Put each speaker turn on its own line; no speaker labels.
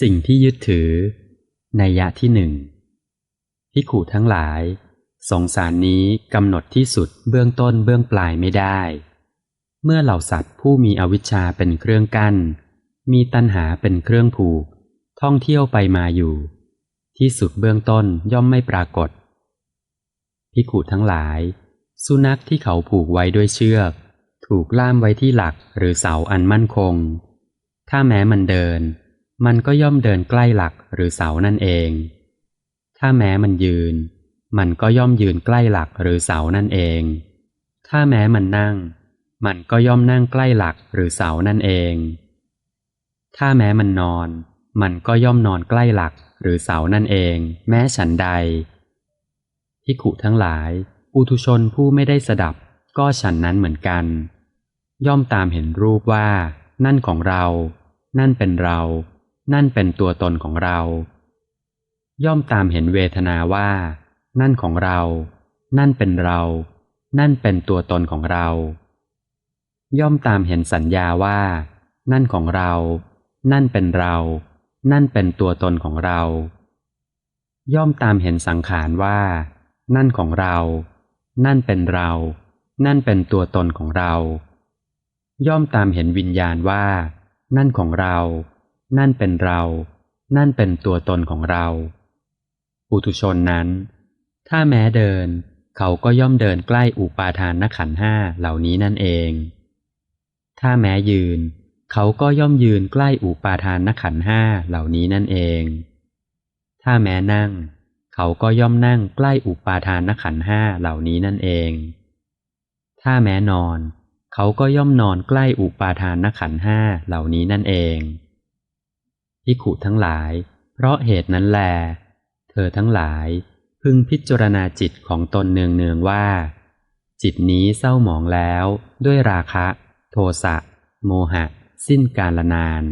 สิ่งที่ยึดถือ ในยะที่หนึ่งพิขูทั้งหลาย สงสารนี้กำหนดที่สุดเบื้องต้นเบื้องปลายไม่ได้ เมื่อเหล่าสัตว์ผู้มีอวิชชาเป็นเครื่องกั้น มีตัณหาเป็นเครื่องผูก ท่องเที่ยวไปมาอยู่ ที่สุดเบื้องต้นย่อมไม่ปรากฏพิขูทั้งหลาย สุนัขที่เขาผูกไว้ด้วยเชือก ถูกล่ามไว้ที่หลักหรือเสาอันมั่นคง ถ้าแม้มันเดิน มันก็ย่อมเดินใกล้หลักหรือเสานั่นเอง ถ้าแม้มันยืน มันก็ย่อมยืนใกล้หลักหรือเสานั่นเอง ถ้าแม้มันนั่ง มันก็ย่อมนั่งใกล้หลักหรือเสานั่นเอง ถ้าแม้มันนอน มันก็ย่อมนอนใกล้หลักหรือเสานั่นเอง แม้ฉันใดพิขุทั้งหลายปุถุชนผู้ไม่ได้สดับ ก็ฉันนั้นเหมือนกัน ย่อมตามเห็นรูปว่า นั่นของเรา นั่นเป็นเรา นั่นเป็นตัวตนของเรา ย่อมตามเห็นเวทนาว่า นั่นของเรา นั่นเป็นเรา นั่นเป็นตัวตนของเรา ย่อมตามเห็นสัญญาว่า นั่นของเรา นั่นเป็นเรา นั่นเป็นตัวตนของเรา ย่อมตามเห็นสังขารว่า นั่นของเรา นั่นเป็นเรา นั่นเป็นตัวตนของเรา ย่อมตามเห็นวิญญาณว่า นั่นของเรา นั่นเป็นเรา นั่นเป็นตัวตนของเรา ปุถุชนนั้น ถ้าแม้เดิน เขาก็ย่อมเดินใกล้อุปาทานนขันห้าเหล่านี้นั่นเอง ถ้าแม้ยืน เขาก็ย่อมยืนใกล้อุปาทานนขันห้าเหล่านี้นั่นเอง ถ้าแม้นั่ง เขาก็ย่อมนั่งใกล้อุปาทานนขันห้าเหล่านี้นั่นเอง ถ้าแม้นอน เขาก็ย่อมนอนใกล้อุปาทานนขันห้าเหล่านี้นั่นเอง พิขุทั้งหลาย เพราะเหตุนั้นแล เธอทั้งหลาย พึงพิจารณาจิตของตนเนืองเนืองว่า จิตนี้เศร้าหมองแล้ว ด้วยราคะ โทสะ โมหะ สิ้นกาลนาน